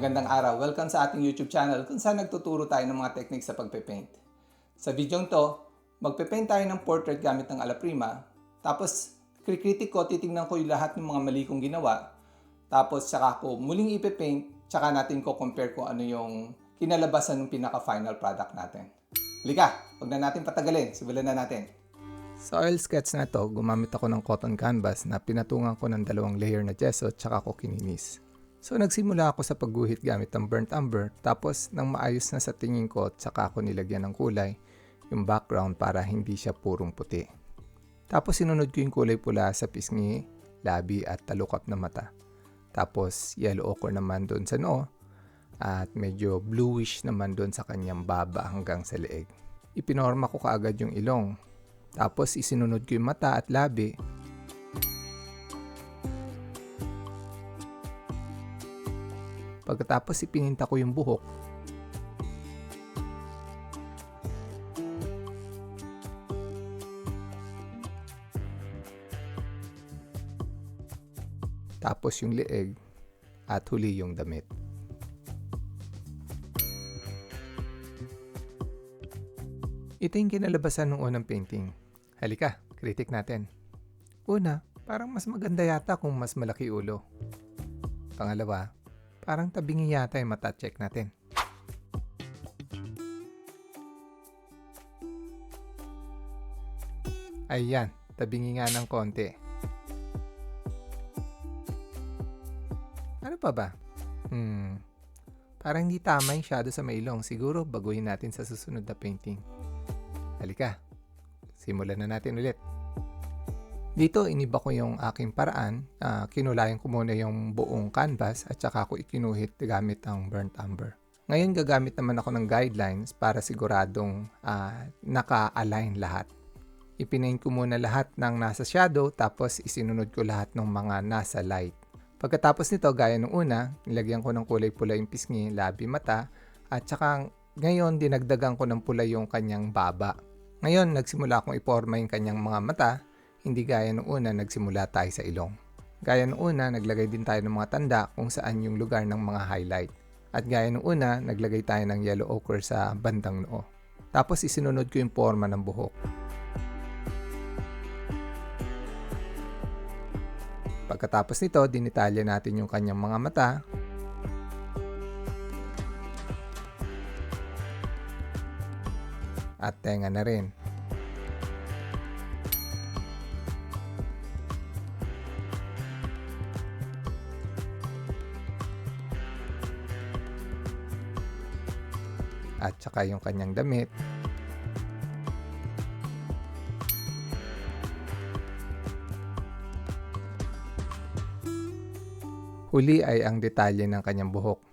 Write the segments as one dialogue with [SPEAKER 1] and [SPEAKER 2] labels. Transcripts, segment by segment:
[SPEAKER 1] Magandang araw. Welcome sa ating YouTube channel kung saan nagtuturo tayo ng mga techniques sa pagpe-paint. Sa video to, magpe-paint tayo ng portrait gamit ng Alaprima. Tapos, kritik ko, titingnan ko yung lahat ng mga mali kong ginawa. Tapos, saka ko muling ipe-paint, saka natin ko compare kung ano yung kinalabasan ng pinaka-final product natin. Lika, huwag na natin patagalin. Simulan na natin. Sa oil sketch na to, gumamit ako ng cotton canvas na pinatungan ko ng dalawang layer na gesso tsaka ko kininis. So nagsimula ako sa pagguhit gamit ng burnt umber tapos nang maayos na sa tingin ko tsaka ako nilagyan ng kulay yung background para hindi siya purong puti. Tapos sinunod ko yung kulay pula sa pisngi, labi at talukap na mata. Tapos yellow ochre naman doon sa noo at medyo bluish naman doon sa kanyang baba hanggang sa leeg. Ipinorma ko kaagad yung ilong. Tapos isinunod ko yung mata at labi Pagkatapos ipininta ko yung buhok. Tapos yung leeg at huli yung damit. Ito yung kinalabasan ng unang painting. Halika, kritik natin. Una, parang mas maganda yata kung mas malaki ulo. Pangalawa, Parang tabingi yata yung mata. Check natin. Ayan, tabingi nga ng konti. Ano pa ba? Hmm, parang hindi tama yung shadow sa mailong. Siguro baguhin natin sa susunod na painting. Halika, simulan na natin ulit. Dito, iniba ko yung aking paraan. Uh, kinulayan ko muna yung buong canvas at saka ko ikinuhit gamit ang burnt umber. Ngayon, gagamit naman ako ng guidelines para siguradong uh, naka-align lahat. Ipinain ko muna lahat ng nasa shadow tapos isinunod ko lahat ng mga nasa light. Pagkatapos nito, gaya nung una, nilagyan ko ng kulay pula yung pisngi, labi, mata, at saka ngayon dinagdagan ko ng pula yung kanyang baba. Ngayon, nagsimula akong iporma yung kanyang mga mata hindi gaya nung una nagsimula tayo sa ilong. Gaya nung una, naglagay din tayo ng mga tanda kung saan yung lugar ng mga highlight. At gaya nung una, naglagay tayo ng yellow ochre sa bandang noo. Tapos isinunod ko yung forma ng buhok. Pagkatapos nito, dinitalya natin yung kanyang mga mata. At tenga na rin. At saka yung kanyang damit. Huli ay ang detalye ng kanyang buhok.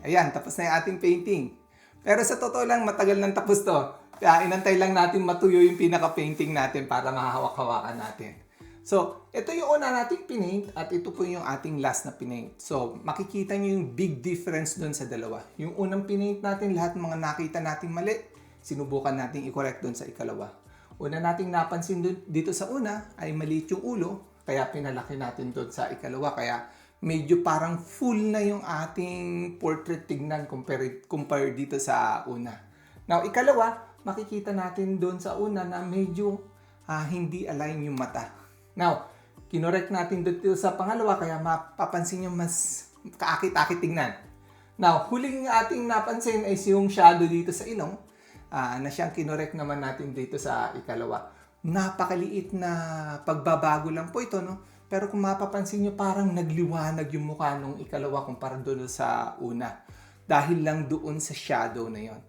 [SPEAKER 1] Ayan, tapos na yung ating painting. Pero sa totoo lang, matagal nang tapos to. Kaya inantay lang natin matuyo yung pinaka-painting natin para mahawak-hawakan natin. So, ito yung una nating pinaint at ito po yung ating last na pinaint. So, makikita nyo yung big difference dun sa dalawa. Yung unang pinaint natin, lahat mga nakita nating mali, sinubukan nating i-correct dun sa ikalawa. Una nating napansin dito sa una ay maliit yung ulo, kaya pinalaki natin dun sa ikalawa. Kaya medyo parang full na yung ating portrait tignan compared, compared dito sa una. Now, ikalawa, makikita natin doon sa una na medyo uh, hindi align yung mata. Now, kinorek natin dito sa pangalawa kaya mapapansin nyo mas kaakit-akit tignan. Now, huling ating napansin is yung shadow dito sa ilong uh, na siyang kinorek naman natin dito sa ikalawa. Napakaliit na pagbabago lang po ito, no? Pero kung mapapansin nyo, parang nagliwanag yung mukha nung ikalawa kumpara doon sa una. Dahil lang doon sa shadow na yon.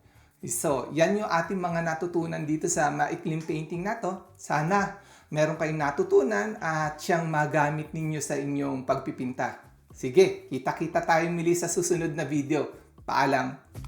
[SPEAKER 1] So, yan yung ating mga natutunan dito sa maikling painting na to. Sana meron kayong natutunan at siyang magamit ninyo sa inyong pagpipinta. Sige, kita-kita tayo muli sa susunod na video. Paalam!